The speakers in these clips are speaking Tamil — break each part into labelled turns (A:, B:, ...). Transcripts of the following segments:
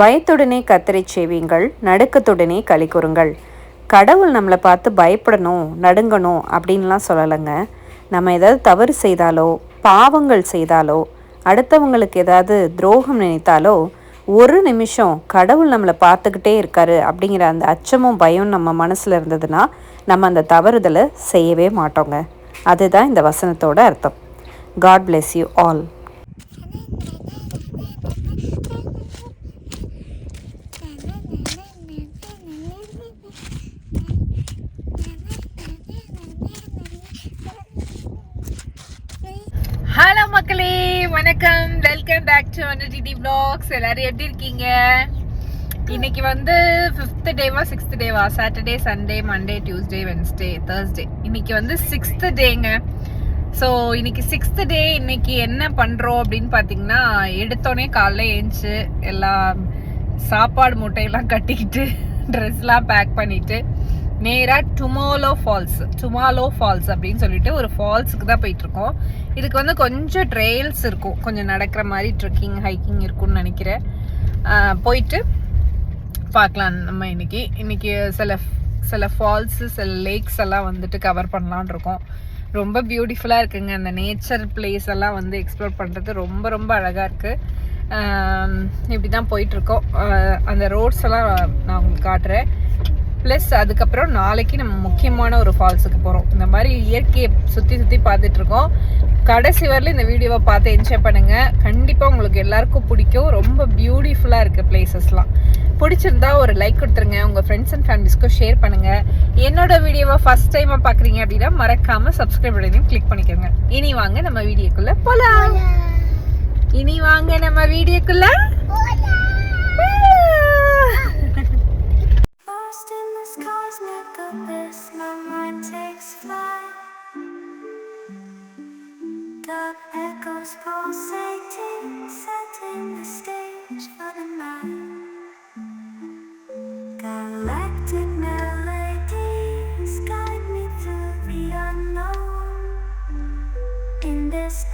A: பயத்துடனே கத்தரை செய்வீங்கள் நடுக்கத்துடனே களி கூறுங்கள். கடவுள் நம்மளை பார்த்து பயப்படணும் நடுங்கணும் அப்படின்லாம் சொல்லலைங்க. நம்ம ஏதாவது தவறு செய்தாலோ பாவங்கள் செய்தாலோ அடுத்தவங்களுக்கு ஏதாவது துரோகம் நினைத்தாலோ ஒரு நிமிஷம் கடவுள் நம்மளை பார்த்துக்கிட்டே இருக்காரு அப்படிங்கிற அந்த அச்சமும் பயம் நம்ம மனசில் இருந்ததுன்னா நம்ம அந்த தவறுதலை செய்யவே மாட்டோங்க. அதுதான் இந்த வசனத்தோட அர்த்தம். God bless you all
B: hello மக்களே வணக்கம். Welcome back to TT blogs எல்லாரும் எப்படி இருக்கீங்க? இன்னைக்கு வந்து ஃபிஃப்த் டேவா sixth டேவா Saturday Sunday Monday Tuesday Wednesday Thursday இன்னைக்கு வந்து சிக்ஸ்த் டேங்க ஸோ இன்னைக்கு சிக்ஸ்த் டே இன்னைக்கு என்ன பண்ணுறோம் அப்படின்னு பார்த்தீங்கன்னா எடுத்தோடனே காலைல ஏஞ்சி எல்லாம் சாப்பாடு மூட்டையெல்லாம் கட்டிக்கிட்டு ட்ரெஸ்லாம் பேக் பண்ணிவிட்டு நேராக டுமாலோ ஃபால்ஸ் டுமாலோ ஃபால்ஸ் அப்படின்னு சொல்லிட்டு ஒரு ஃபால்ஸுக்கு தான் போயிட்டுருக்கோம். இதுக்கு வந்து கொஞ்சம் ட்ரெயில்ஸ் இருக்கும். கொஞ்சம் நடக்கிற மாதிரி ட்ரெக்கிங் ஹைக்கிங் இருக்கும்னு நினைக்கிறேன். போயிட்டு பார்க்கலாம் நம்ம இன்னைக்கு. இன்னைக்கு சில சில ஃபால்ஸு சில லேக்ஸ் எல்லாம் வந்துட்டு கவர் பண்ணலான் இருக்கோம். ரொம்ப பியூட்டிஃபுல்லாக இருக்குங்க. அந்த நேச்சர் பிளேஸ் எல்லாம் வந்து எக்ஸ்ப்ளோர் பண்ணுறது ரொம்ப ரொம்ப அழகாக இருக்குது இப்படி தான் போயிட்டுருக்கோம். அந்த ரோட்ஸ் எல்லாம் நான் உங்களுக்கு காட்டுறேன். ப்ளஸ் அதுக்கப்புறம் நாளைக்கு நம்ம முக்கியமான ஒரு ஃபால்ஸுக்கு போகிறோம் இந்த மாதிரி இயற்கையை சுற்றி சுற்றி பார்த்துட்டு இருக்கோம். கடைசி வரல இந்த வீடியோவை பார்த்து என்ஜாய் பண்ணுங்க. கண்டிப்பாக உங்களுக்கு எல்லாருக்கும் பிடிக்கும். ரொம்ப பியூட்டிஃபுல்லாக இருக்குது பிளேசஸ்லாம் பிடிச்சிருந்தா ஒரு லைக் கொடுத்துருங்க. உங்கள் ஃப்ரெண்ட்ஸ் அண்ட் ஃபேமிலிஸ்க்கும் ஷேர் பண்ணுங்க. என்னோட வீடியோவை ஃபர்ஸ்ட் டைமாக பார்க்குறீங்க அப்படின்னா மறக்காம சப்ஸ்கிரைப் பட்டனையும் கிளிக் பண்ணிக்கோங்க. இனி வாங்க நம்ம வீடியோக்குள்ள போலாம். இனி வாங்க நம்ம வீடியோக்குள்ள
C: cosmic abyss, my mind takes flight. Dark echoes pulsating, setting the stage for the night. Galactic melodies guide me through the unknown. In this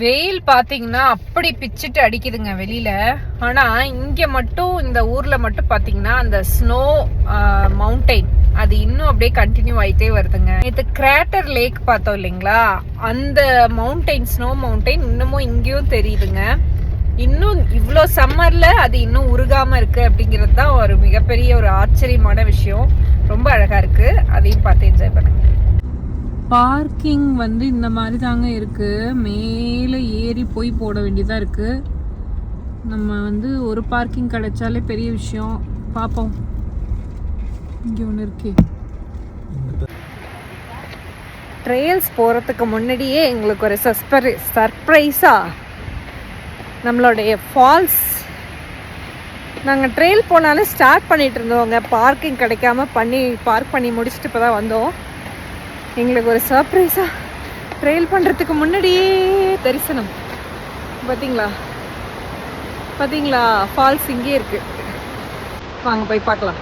B: வெயில் பார்த்தீங்கன்னா அப்படி பிச்சுட்டு அடிக்குதுங்க வெளியில. ஆனால் இங்கே மட்டும் இந்த ஊரில் மட்டும் பார்த்தீங்கன்னா அந்த ஸ்னோ மவுண்டைன் அது இன்னும் அப்படியே கண்டினியூ ஆகிட்டே வருதுங்க. இது கிராட்டர் லேக் பார்த்தோம் இல்லைங்களா? அந்த மவுண்டைன் ஸ்னோ மவுண்டைன் இன்னமும் இங்கேயும் தெரியுதுங்க. இன்னும் இவ்வளோ சம்மரில் அது இன்னும் உருகாமல் இருக்குது அப்படிங்கிறது தான் ஒரு மிகப்பெரிய ஒரு ஆச்சரியமான விஷயம். ரொம்ப அழகாக இருக்குது அதையும் பார்த்து என்ஜாய் பண்ணுங்க. பார்க்கிங் வந்து இந்த மாதிரி தாங்க இருக்கு. மேலே ஏறி போய் போட வேண்டியதாக இருக்கு. நம்ம வந்து ஒரு பார்க்கிங் கிடைச்சாலே பெரிய விஷயம். பார்ப்போம் இங்கே ஒன்று இருக்கே. ட்ரெயில்ஸ் போகிறதுக்கு முன்னாடியே எங்களுக்கு ஒரு சஸ்பரி சர்ப்ரைஸாக நம்மளுடைய ஃபால்ஸ். நாங்கள் ட்ரெயில் போனாலே ஸ்டார்ட் பண்ணிட்டு இருந்தோங்க. பார்க்கிங் கிடைக்காம பண்ணி பார்க் பண்ணி முடிச்சுட்டு இப்போ தான் வந்தோம். எங்களுக்கு ஒரு சர்ப்ரைஸாக ட்ரெயில் பண்ணுறதுக்கு முன்னாடியே தரிசனம். பார்த்தீங்களா பார்த்தீங்களா ஃபால்ஸ் இங்கே இருக்கு. வாங்க போய் பார்க்கலாம்.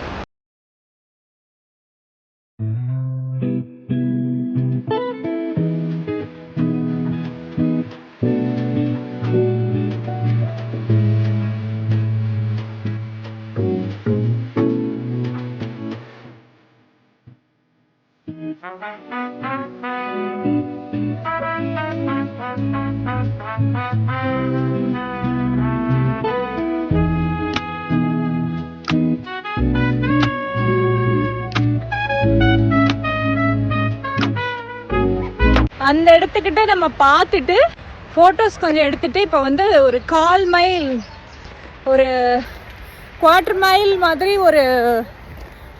B: நம்ம பார்த்துட்டு ஃபோட்டோஸ் கொஞ்சம் எடுத்துட்டு இப்போ வந்து ஒரு கால் மைல் ஒரு குவார்டர் மைல் மாதிரி ஒரு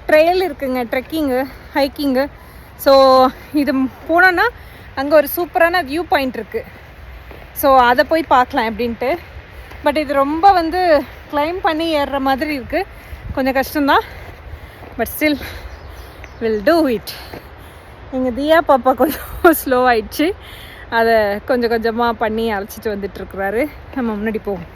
B: ட்ரெயில் இருக்குங்க ட்ரெக்கிங்கு ஹைக்கிங்கு ஸோ இது போனோன்னா அங்கே ஒரு சூப்பரான வியூ பாயிண்ட் இருக்குது ஸோ அதை போய் பார்க்கலாம் அப்படின்ட்டு. பட் இது ரொம்ப வந்து கிளைம் பண்ணி ஏறுற மாதிரி இருக்குது கொஞ்சம் கஷ்டம்தான். But still will do it எங்கள் தியா பாப்பா கொஞ்சம் ஸ்லோ ஆயிடுச்சு. அதை கொஞ்சம் கொஞ்சமாக பண்ணி அரைச்சிட்டு வந்துட்டுருக்குறாரு நம்ம முன்னாடி போவோம்.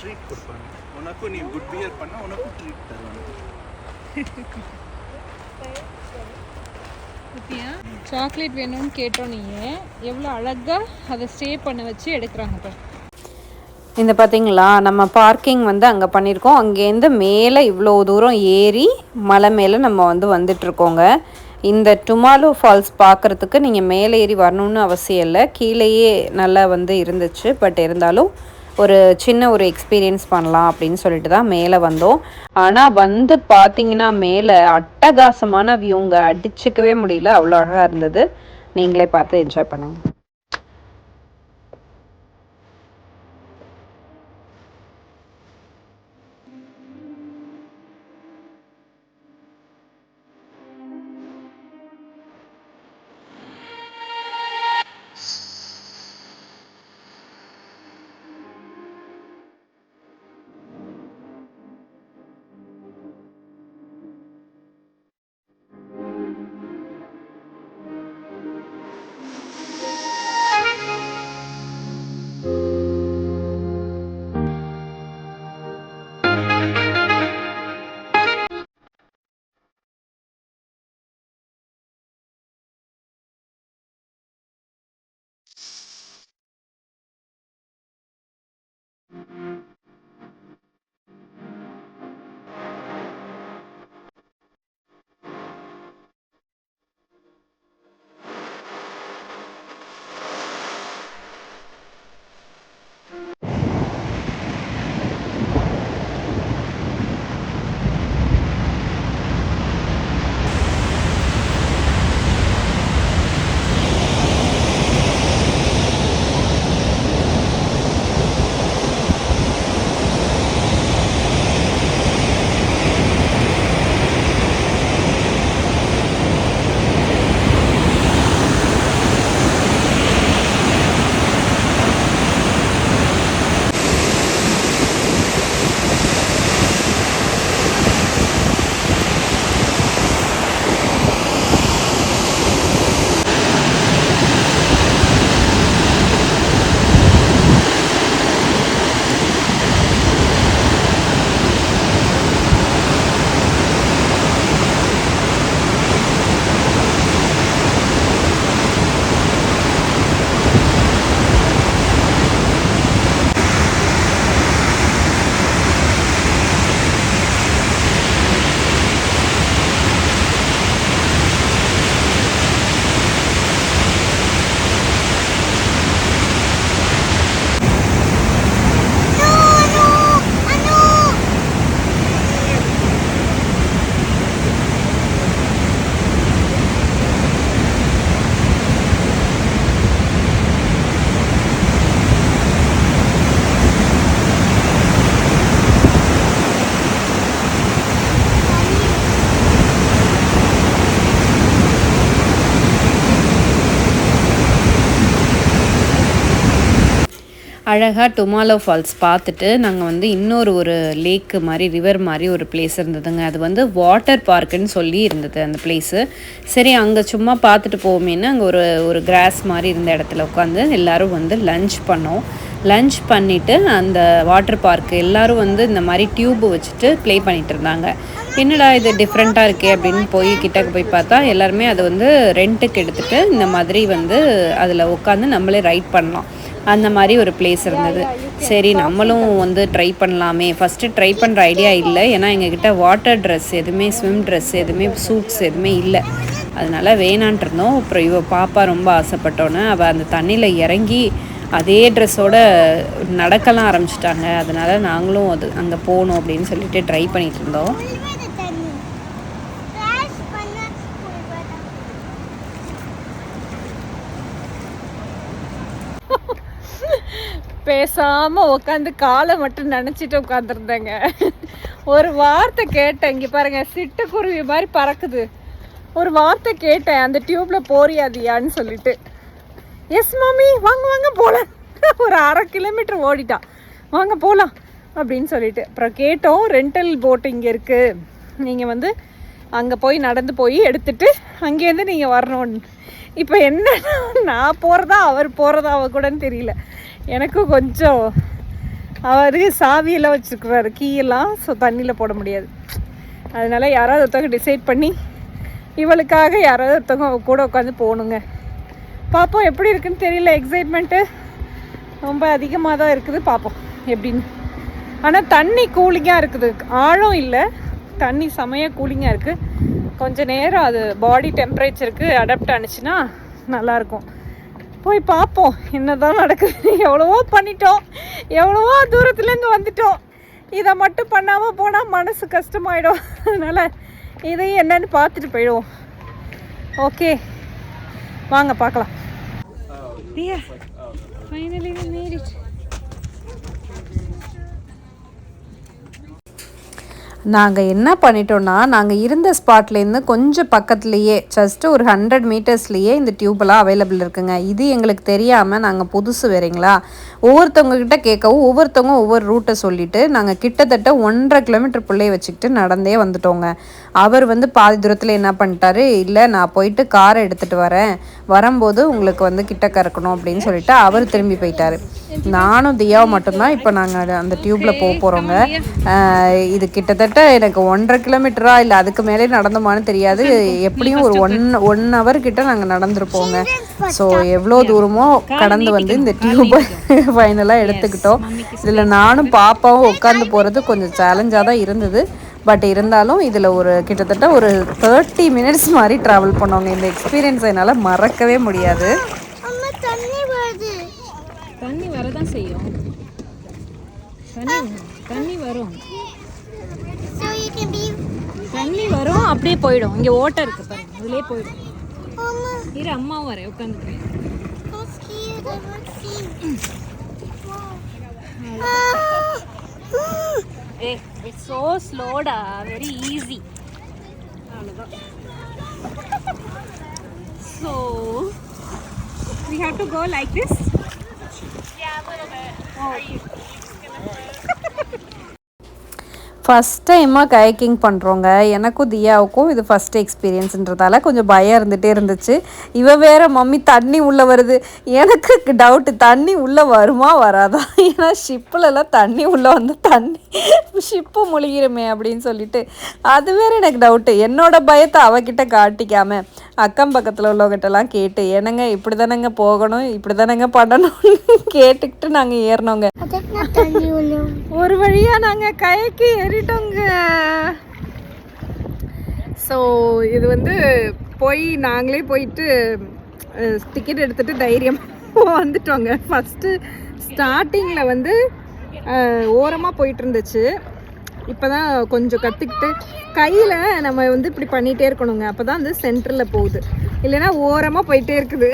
D: ட்ரீட் கொடுப்பாங்க. உனக்கும் நீ குட் பிஹேவ் பண்ணா உனக்கும் ட்ரீட் தருவாங்க.
B: சாக்லேட் வேணும்னு கேட்டோம் நீங்கள் எவ்வளோ அழகாக அதை ஸ்டே பண்ண வச்சு எடுக்கிறாங்க இப்போ
A: இந்த பார்த்தீங்களா நம்ம பார்க்கிங் வந்து அங்கே பண்ணியிருக்கோம். அங்கேருந்து மேலே இவ்வளோ தூரம் ஏறி மலை மேலே நம்ம வந்து வந்துட்ருக்கோங்க இந்த டுமாலோ ஃபால்ஸ் பார்க்குறதுக்கு நீங்கள் மேலே ஏறி வரணும்னு அவசியம் இல்லை. கீழேயே நல்லா வந்து இருந்துச்சு. பட் இருந்தாலும் ஒரு சின்ன ஒரு எக்ஸ்பீரியன்ஸ் பண்ணலாம் அப்படின்னு சொல்லிட்டு தான் மேலே வந்தோம். ஆனால் வந்து பார்த்தீங்கன்னா மேலே அட்டகாசமான வியூங்க அடிச்சுக்கவே முடியல. அவ்வளோ அழகாக இருந்தது. நீங்களே பார்த்து என்ஜாய் பண்ணுங்கள் அழகாக டுமாலோ ஃபால்ஸ் பார்த்துட்டு நாங்கள் வந்து இன்னொரு ஒரு லேக்கு மாதிரி ரிவர் மாதிரி ஒரு பிளேஸ் இருந்ததுங்க. அது வந்து வாட்டர் பார்க்குன்னு சொல்லி இருந்தது அந்த பிளேஸு சரி அங்கே சும்மா பார்த்துட்டு போவோமேன்னு அங்கே ஒரு ஒரு கிராஸ் மாதிரி இருந்த இடத்துல உட்காந்து எல்லாரும் வந்து லஞ்ச் பண்ணோம். லஞ்ச் பண்ணிவிட்டு அந்த வாட்டர் பார்க்கு எல்லாரும் வந்து இந்த மாதிரி டியூப் வச்சுட்டு ப்ளே பண்ணிட்டு இருந்தாங்க. என்னடா இது டிஃப்ரெண்ட்டாக இருக்கே அப்படின்னு போய் கிட்டக்கு போய் பார்த்தா எல்லாருமே அதை வந்து ரெண்ட்டுக்கு எடுத்துகிட்டு இந்த மாதிரி வந்து அதில் உட்காந்து நம்மளே ரைட் பண்ணலாம். அந்த மாதிரி ஒரு பிளேஸ் இருந்தது. சரி நம்மளும் வந்து ட்ரை பண்ணலாமே. ஃபஸ்ட்டு ட்ரை பண்ணுற ஐடியா இல்லை. ஏன்னா எங்ககிட்ட வாட்டர் ட்ரெஸ் எதுவுமே ஸ்விம் ட்ரெஸ் எதுவுமே சூட்ஸ் எதுவுமே இல்லை. அதனால் வேணான்ட்டு இருந்தோம். அப்புறம் இவ பாப்பா ரொம்ப ஆசைப்பட்டோன்னே அவள் அந்த தண்ணியில் இறங்கி அதே ட்ரெஸ்ஸோட நடக்கலாம் ஆரம்பிச்சிட்டாங்க. அதனால் நாங்களும் அது அங்கே போகணும் அப்படின்னு சொல்லிட்டு ட்ரை பண்ணிகிட்டு இருந்தோம்.
B: பேசாமல் உட்காந்து காலை மட்டும் நினச்சிட்டு உட்காந்துருந்தேங்க ஒரு வார்த்தை கேட்டேன். இங்கே பாருங்கள் சிட்டுக்குருவி மாதிரி பறக்குது. ஒரு வார்த்தை கேட்டேன். அந்த டியூப்பில் போறியாதியான்னு சொல்லிட்டு. எஸ் மாமி வாங்க வாங்க போகலாம் ஒரு அரை கிலோமீட்டர் ஓடிட்டான் வாங்க போகலாம் அப்படின்னு சொல்லிட்டு. அப்புறம் கேட்டோம் ரெண்டல் போட் இங்கே இருக்குது நீங்கள் வந்து அங்கே போய் நடந்து போய் எடுத்துட்டு அங்கேருந்து நீங்கள் வரணும் இப்போ என்ன நான் போகிறதா அவர் போகிறதா அவ கூடன்னு தெரியல. எனக்கும் கொஞ்சம் அவர் சாவியெல்லாம் வச்சுருக்குறாரு கீயெல்லாம் ஸோ தண்ணியில் போட முடியாது. அதனால யாராவது ஒருத்தவங்க டிசைட் பண்ணி இவளுக்காக யாராவது ஒருத்தவங்க கூட உட்காந்து போகணுங்க. பார்ப்போம் எப்படி இருக்குன்னு தெரியல எக்ஸைட்மெண்ட்டு ரொம்ப அதிகமாக தான் இருக்குது பார்ப்போம் எப்படின்னு. ஆனால் தண்ணி கூலிங்காக இருக்குது. ஆழம் இல்லை தண்ணி செமையாக கூலிங்காக இருக்குது கொஞ்சம் நேரம் அது பாடி டெம்பரேச்சருக்கு அடாப்ட் ஆனிச்சுன்னா நல்லாயிருக்கும் போய் பார்ப்போம் என்னதான் நடக்குது? எவ்வளவோ பண்ணிட்டோம். எவ்வளவோ தூரத்துலேருந்து வந்துட்டோம். இதை மட்டும் பண்ணாமல் போனால் மனசு கஷ்டமாயிடும். அதனால் இதையும் என்னன்னு பார்த்துட்டு போயிடுவோம். ஓகே. வாங்க பார்க்கலாம். ஃபைனலி made
A: நாங்கள் என்ன பண்ணிட்டோன்னா நாங்கள் இருந்த ஸ்பாட்லேருந்து கொஞ்சம் பக்கத்துலேயே ஜஸ்ட்டு ஒரு ஹண்ட்ரட் மீட்டர்ஸ்லேயே இந்த டியூப்லாம் அவைலபிள் இருக்குங்க. இது எங்களுக்கு தெரியாமல் நாங்கள் புதுசு வேறீங்களா? ஒவ்வொருத்தவங்கக்கிட்ட கேட்கவும் ஒவ்வொருத்தவங்க ஒவ்வொரு ரூட்டை சொல்லிவிட்டு நாங்கள் கிட்டத்தட்ட ஒன்றரை கிலோமீட்டர் பிள்ளைய வச்சுக்கிட்டு நடந்தே வந்துட்டோங்க. அவர் வந்து பாதி தூரத்தில் என்ன பண்ணிட்டாரு? இல்லை நான் போயிட்டு காரை எடுத்துகிட்டு வரேன். வரும்போது உங்களுக்கு வந்து கிட்டக்க இருக்கணும் அப்படின்னு சொல்லிட்டு அவர் திரும்பி போயிட்டார். நானும் தியாவும் மட்டும்தான் இப்போ நாங்கள் அந்த டியூப்பில் போக போகிறோங்க இது கிட்டத்தட்ட எனக்கு ஒன்றரை கிலோமீட்டரா இல்லை அதுக்கு மேலே நடந்தோமான்னு தெரியாது. எப்படியும் ஒரு ஒன் ஒன் ஹவர் கிட்ட நாங்கள் நடந்திருப்போங்க. ஸோ எவ்வளோ தூரமோ கடந்து வந்து இந்த டியூப்பை ஃபைனலாக எடுத்துக்கிட்டோம். இதில் நானும் பாப்பாவும் உட்காந்து போகிறது கொஞ்சம் சேலஞ்சாக தான் இருந்தது. பட் இருந்தாலும் இதில் ஒரு கிட்டத்தட்ட ஒரு தேர்ட்டி மினிட்ஸ் மாதிரி ட்ராவல் பண்ணோங்க. இந்த எக்ஸ்பீரியன்ஸ் என்னால் மறக்கவே முடியாது.
C: அம்மா தண்ணி வருது.
B: தண்ணி வரதான் செய்யும். தண்ணி தண்ணி வரும். வரும் அப்படியே போயிடும் இங்கே ஓட்டை இருக்கு பாருங்க அதுலயே போயிடும்
C: அம்மா
B: இரு அம்மாவும் வரேன் உட்காந்துக்கிறேன்
C: I'm scared I won't see Ah.
B: A it's so ஸ்லோடா வெரி ஈஸி அவ்வளோதான் so we have to go like this
A: first டைமாக கயக்கிங் பண்ணுறோங்க எனக்கும் தியாவுக்கும் இது ஃபஸ்ட் எக்ஸ்பீரியன்ஸுன்றதால கொஞ்சம் பயம் இருந்துகிட்டே இருந்துச்சு. இவ வேற மம்மி தண்ணி உள்ளே வருது. எனக்கு டவுட்டு தண்ணி உள்ளே வருமா வராதா? ஏன்னா ஷிப்பிலலாம் தண்ணி உள்ளே வந்து தண்ணி ஷிப்பு முழுகிருமே அப்படின்னு சொல்லிட்டு. அது வேற எனக்கு டவுட்டு என்னோட பயத்தை அவகிட்ட காட்டிக்காம. அக்கம் பக்கத்தில் உள்ளவங்கிட்டலாம் கேட்டு என்னங்க இப்படி தானேங்க போகணும்? இப்படி தானேங்க பண்ணணும்னு கேட்டுக்கிட்டு நாங்கள் ஏறினோங்க
B: ஒரு வழியாக நாங்கள் கைக்கு ஏறிட்டோங்க. ஸோ இது வந்து போய் நாங்களே போயிட்டு டிக்கெட் எடுத்துட்டு தைரியம் வந்துட்டோங்க. ஃபஸ்ட்டு ஸ்டார்டிங்கில் வந்து ஓரமாக போயிட்டு இருந்துச்சு. இப்போ தான் கொஞ்சம் கற்றுக்கிட்டு கையில் நம்ம வந்து இப்படி பண்ணிகிட்டே இருக்கணுங்க. அப்போ தான் வந்து சென்டரில் போகுது. இல்லைன்னா ஓரமாக போயிட்டே இருக்குது.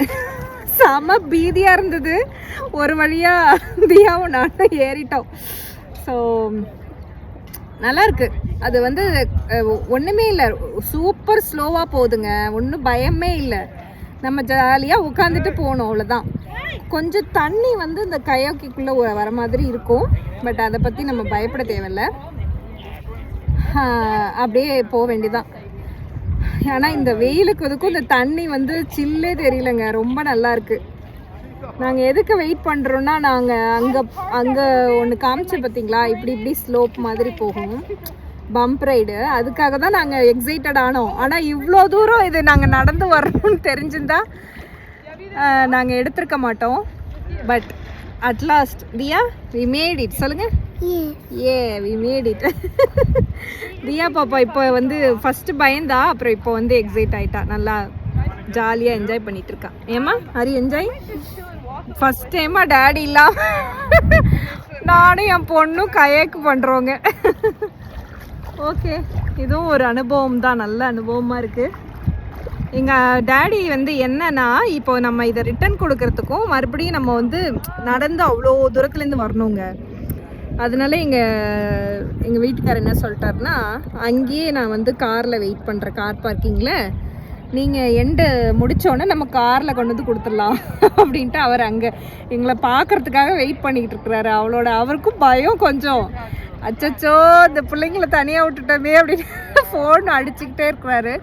B: செம பீதியாக இருந்தது. ஒரு வழியாக தியாவும் நானும் ஏறிட்டோம். ஸோ நல்லாயிருக்கு அது வந்து ஒன்றுமே இல்லை. சூப்பர் ஸ்லோவாக போகுதுங்க. ஒன்றும் பயமே இல்லை. நம்ம ஜாலியாக உட்காந்துட்டு போகணும் அவ்வளோதான் கொஞ்சம் தண்ணி வந்து இந்த கயோக்கிக்குள்ளே வர மாதிரி இருக்கும். பட் அதை பற்றி நம்ம பயப்பட தேவையில்ல. அப்படியே போக வேண்டிதான் ஆனால் இந்த வெயிலுக்கு இதுக்கும் இந்த தண்ணி வந்து சில்லே தெரியலங்க. ரொம்ப நல்லா இருக்கு. நாங்கள் எதுக்கு வெயிட் பண்ணுறோன்னா நாங்கள் அங்கே அங்கே ஒன்று காமிச்சு பார்த்தீங்களா இப்படி இப்படி ஸ்லோப் மாதிரி போகும். பம்ப் ரைடு அதுக்காக தான் நாங்கள் எக்ஸைட்டட் ஆனோம். ஆனால் இவ்வளோ தூரம் இது நாங்கள் நடந்து வரணும்னு தெரிஞ்சிருந்தா நாங்கள் எடுத்திருக்க மாட்டோம். But at last Diya we made it சொல்லுங்கள் ஏ வி மேட் இட் தியா பாப்பா இப்போ வந்து ஃபஸ்ட்டு பயந்தா அப்புறம் இப்போ வந்து எக்ஸைட் ஆயிட்டா. நல்லா ஜாலியாக என்ஜாய் பண்ணிட்டு இருக்கா ஏமா ஹரி என்ஜாய் ஃபஸ்ட் டைமா டேடி இல்லாம நானும் என் பொண்ணும் கயக்கு பண்ணுறோங்க ஓகே இதுவும் ஒரு அனுபவம் தான். நல்ல அனுபவமாக இருக்குது எங்கள் டேடி வந்து என்னன்னா இப்போ நம்ம இதை ரிட்டர்ன் கொடுக்கறதுக்கும் மறுபடியும் நம்ம வந்து நடந்து அவ்வளோ தூரத்துலேருந்து வரணுங்க. அதனால எங்கள் எங்கள் வீட்டுக்காரர் என்ன சொல்லிட்டாருன்னா அங்கேயே நான் வந்து காரில் வெயிட் பண்ணுறேன் கார் பார்க்கிங்கில் நீங்கள் எண்டு முடித்தோடனே நம்ம காரில் கொண்டு வந்து கொடுத்துடலாம் அப்படின்ட்டு அவர் அங்கே எங்களை பார்க்கறதுக்காக வெயிட் பண்ணிக்கிட்டு இருக்கிறாரு. அவளோட அவருக்கும் பயம் கொஞ்சம். அச்சச்சோ இந்த பிள்ளைங்கள தனியாக விட்டுட்டோமே அப்படின்னு ஃபோன் அடிச்சுக்கிட்டே இருக்கிறாரு.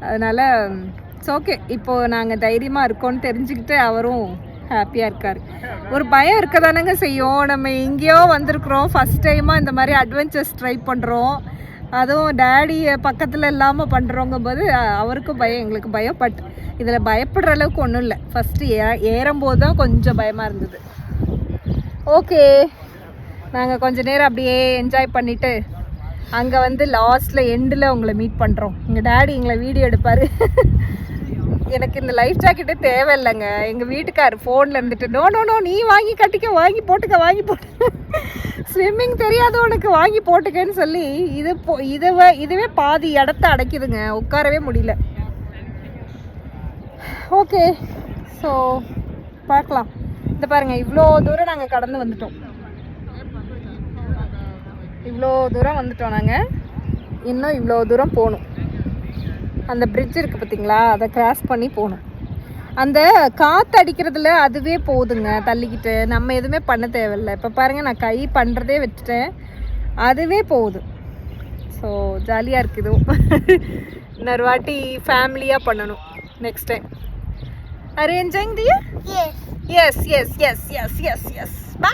B: அதனால் இட்ஸ் ஓகே இப்போது நாங்கள் தைரியமாக இருக்கோன்னு தெரிஞ்சுக்கிட்டு அவரும் ஹாப்பியாக இருக்கார். ஒரு பயம் இருக்க தானேங்க செய்யும். நம்ம எங்கேயோ வந்திருக்கிறோம். ஃபஸ்ட் டைமாக இந்த மாதிரி அட்வென்ச்சர்ஸ் ட்ரை பண்ணுறோம் அதுவும் டேடி பக்கத்தில் இல்லாமல் பண்ணுறோங்கும் போது அவருக்கும் பயம் எங்களுக்கு பயம். பட் இதில் பயப்படுற அளவுக்கு ஒன்றும் இல்லை. ஃபஸ்ட்டு ஏ ஏறும்போது தான் கொஞ்சம் பயமாக இருந்தது. ஓகே நாங்கள் கொஞ்சம் நேரம் அப்படியே என்ஜாய் பண்ணிவிட்டு அங்கே வந்து லாஸ்ட்டில் எண்டில் உங்களை மீட் பண்ணுறோம் எங்கள் டேடி எங்களை வீடியோ எடுப்பார். எனக்கு இந்த லைஃப் ஜாக்கெட்டே தேவையில்லைங்க. எங்கள் வீட்டுக்கார் ஃபோனில் இருந்துட்டு நோ நோ நோ நீ வாங்கி கட்டிக்க வாங்கி போட்டுக்க வாங்கி போட்டு ஸ்விம்மிங் தெரியாத உனக்கு வாங்கி போட்டுக்கன்னு சொல்லி இது போ இதுவே இதுவே பாதி இடத்த அடைக்குதுங்க. உட்காரவே முடியல. ஓகே ஸோ பார்க்கலாம். இந்த பாருங்க இவ்வளோ தூரம் நாங்கள் கடந்து வந்துட்டோம். இவ்வளோ தூரம் வந்துட்டோம் நாங்கள் இன்னும் இவ்வளோ தூரம் போகணும். அந்த பிரிட்ஜ் இருக்குது பார்த்தீங்களா அதை கிராஸ் பண்ணி போகணும் அந்த காற்று அடிக்கிறதுல அதுவே போகுதுங்க தள்ளிக்கிட்டு நம்ம எதுவுமே பண்ண தேவையில்ல இப்போ பாருங்கள் நான் கை பண்ணுறதே வச்சுட்டேன் அதுவே போகுது ஸோ ஜாலியாக இருக்குது இன்னொரு வாட்டி ஃபேமிலியாக பண்ணணும் next time enjoying dear?
C: Yes.
B: Yes, yes, yes, yes, yes, yes. Bye.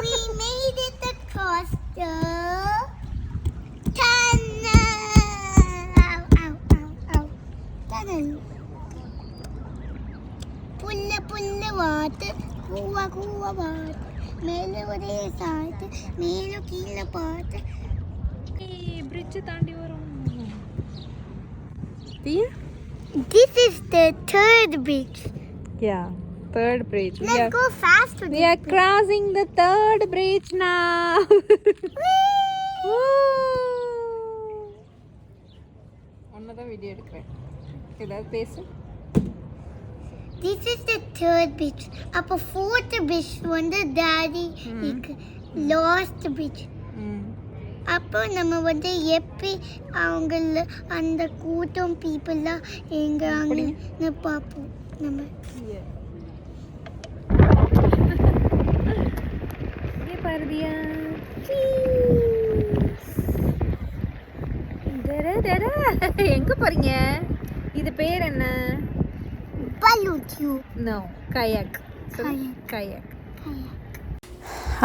C: we made it at Costco. പുല്ല പുല്ല വാട്ട് കൂവ കൂവ വാട്ട് മേലെ ഒരേ സാറ്റ് മേലെ കീഴെ പാട്ട്
B: ബ്രിഡ്ജ് താണ്ടി വരും
C: This is the third bridge.
B: Yeah third bridge. We
C: Let's
B: are,
C: go fast to
B: we are crossing the third bridge now. ஒன்னதான் வீடியோ எடுக்கிறேன் ஏதாவது பேசு
C: This is the third bridge. அப்போ fourth bridge வந்து daddy லாஸ்ட் bridge. அப்போ நம்ம வந்து எப்படி அவங்கள அந்த கூட்டம் பீப்புளாக எங்கே அங்கே பார்ப்போம் நம்ம
B: ये कर दिया எங்க போறீங்க இது பேர் என்ன
C: balloon tube
B: no kayak
C: Kayak.
B: Kayak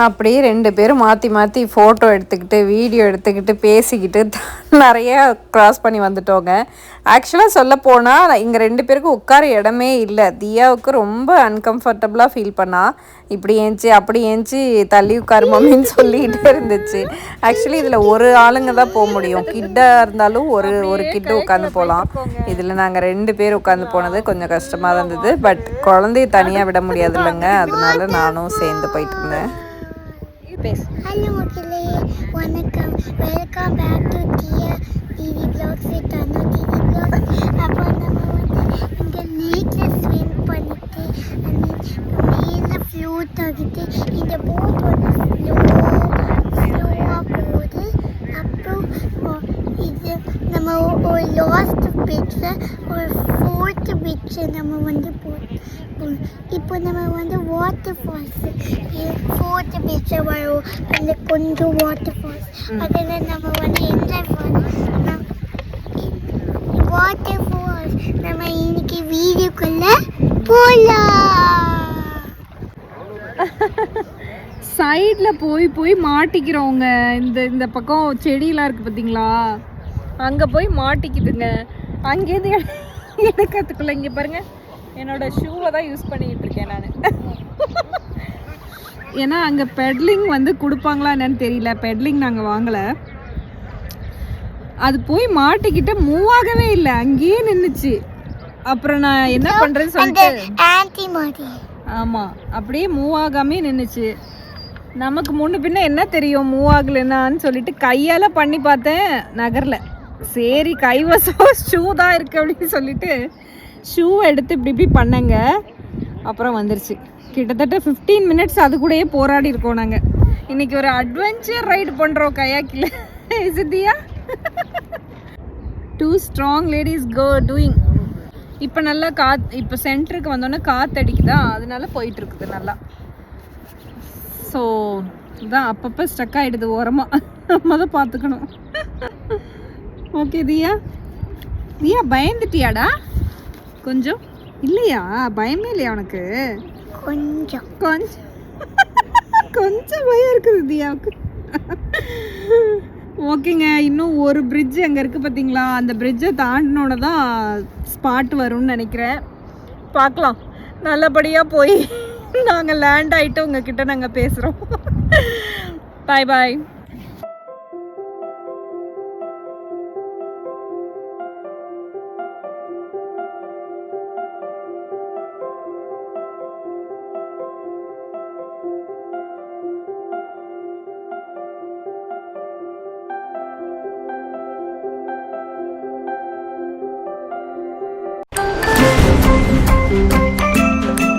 A: அப்படி ரெண்டு பேரும் மாற்றி மாற்றி ஃபோட்டோ எடுத்துக்கிட்டு வீடியோ எடுத்துக்கிட்டு பேசிக்கிட்டு நிறைய க்ராஸ் பண்ணி வந்துட்டோங்க. ஆக்சுவலாக சொல்ல போனால் இங்கே ரெண்டு பேருக்கும் உட்கார இடமே இல்லை. தியாவுக்கு ரொம்ப அன்கம்ஃபர்டபுளாக ஃபீல் பண்ணா. இப்படி ஏஞ்சி அப்படி ஏஞ்சி தள்ளி உட்காரு மம்மின்னு சொல்லிகிட்டே இருந்துச்சு. ஆக்சுவலி இதில் ஒரு ஆளுங்க தான் போக முடியும். கிட்டாக இருந்தாலும் ஒரு ஒரு கிட்டு உட்காந்து போகலாம். இதில் நாங்கள் ரெண்டு பேர் உட்காந்து போனது கொஞ்சம் கஷ்டமாக தான் இருந்தது. பட் குழந்தைய தனியாக விட முடியாது இல்லைங்க. அதனால நானும் சேர்ந்து போயிட்டு இருந்தேன்.
B: பேசு
C: ஹலோ மக்களே வணக்கம் welcome back to Diya TV vlogs with Anna TV vlogs அப்போ நம்ம வந்து இங்கே லேக்கில் ஸ்விம் பண்ணிட்டு ஐ மீன் மேலே ஃப்ளூட் ஆகிட்டு இந்த போட் வந்து ஸ்லோ ஸ்லோவாக போகுது அப்புறம் ஓ, இது நம்ம ஒ- ஒரு லாஸ்ட் பிட்ஸை ஒரு ஃபோர்த் பிட்ஸை நம்ம வந்து போ போகணும். இப்போ நம்ம வந்து வாட்டர் ஃபால்ஸ் ஃபோர்த் பீச்சை வரும் அந்த கொஞ்சம் வாட்டர் ஃபால்ஸ் அதில் நம்ம வந்து என்ஜாய் பண்ணலாம் வாட்டர் ஃபால்ஸ் நம்ம இன்னைக்கு வீடியோக்குள்ள போகலாம்
B: சைடில் போய் போய் மாட்டிக்கிறோங்க இந்த இந்த பக்கம் செடியெலாம் இருக்குது பார்த்தீங்களா அங்கே போய் மாட்டிக்குதுங்க. அங்கேருந்து எடு- எடுக்கிறதுக்குள்ள இங்கே பாருங்க. என்னோட ஷூவை தான் யூஸ் பண்ணிக்கிட்டு இருக்கேன் நான். ஏன்னா அங்கே பெட்லிங் வந்து கொடுப்பாங்களா என்னன்னு தெரியல. பெட்லிங் நாங்கள் வாங்கலை. அது போய் மாட்டிக்கிட்டு மூவ் ஆகவே இல்லை. அங்கேயே நின்றுச்சு அப்புறம் நான் என்ன பண்ணுறேன்னு சொல்லிட்டு ஆமாம் அப்படியே மூவ் ஆகாமே நின்றுச்சு நமக்கு முன்ன பின்ன என்ன தெரியும்? மூவ் ஆகலைன்னான்னு சொல்லிட்டு கையால் பண்ணி பார்த்தேன் நகரில். சரி கைவசம் ஷூ தான் இருக்கு அப்படின்னு சொல்லிட்டு ஷூ எடுத்து இப்படி இப்படி பண்ணேங்க. அப்புறம் வந்துருச்சு. கிட்டத்தட்ட ஃபிஃப்டீன் மினிட்ஸ் அது கூடயே போராடி இருக்கோம் நாங்கள் இன்னைக்கு ஒரு அட்வென்ச்சர் ரைடு பண்ணுறோம் கயாக்கில். இசித்தியா two strong ladies go doing இப்போ நல்லா காத் இப்போ சென்டருக்கு வந்தோன்னே காற்று அடிக்குதா அதனால போயிட்டு இருக்குது நல்லா. ஸோ இதான் அப்பப்போ ஸ்டக் ஆகிடுது ஓரமாக நம்ம தான் பார்த்துக்கணும். ஓகே தியா? தியா பயந்துட்டியாடா? கொஞ்சம். இல்லையா? பயமே இல்லையா உனக்கு?
C: கொஞ்சம்.
B: கொஞ்சம். கொஞ்சம் பயம் இருக்குது தியாவுக்கு ஓகேங்க இன்னும் ஒரு bridge அங்கே இருக்குது பார்த்தீங்களா அந்த பிரிட்ஜை தாண்டினோட தான் ஸ்பாட் வரும்னு நினைக்கிறேன். பார்க்கலாம். நல்லபடியாக போய் நாங்கள் லேண்ட் ஆகிட்டு உங்ககிட்ட நாங்கள் பேசுகிறோம் பாய் பாய்